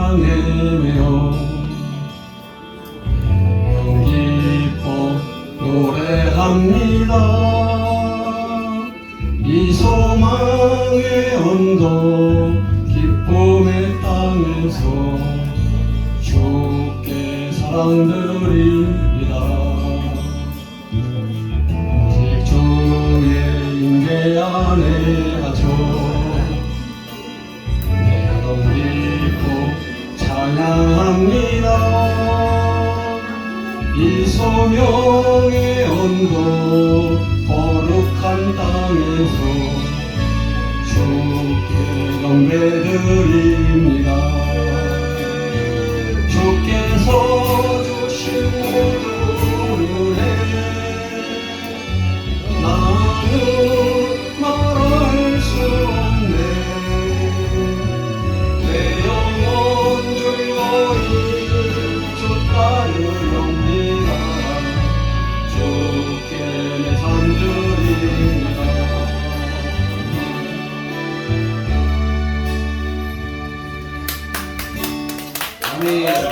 땅 헤매어 영혼 기뻐 노래합니다. 이 소망의 언덕 기쁨의 땅에서 주께 사랑들이 합니다. 이 소명의 언도 거룩한 땅에서 주께 경배드립니다 주께서 주신 모든 Yeah.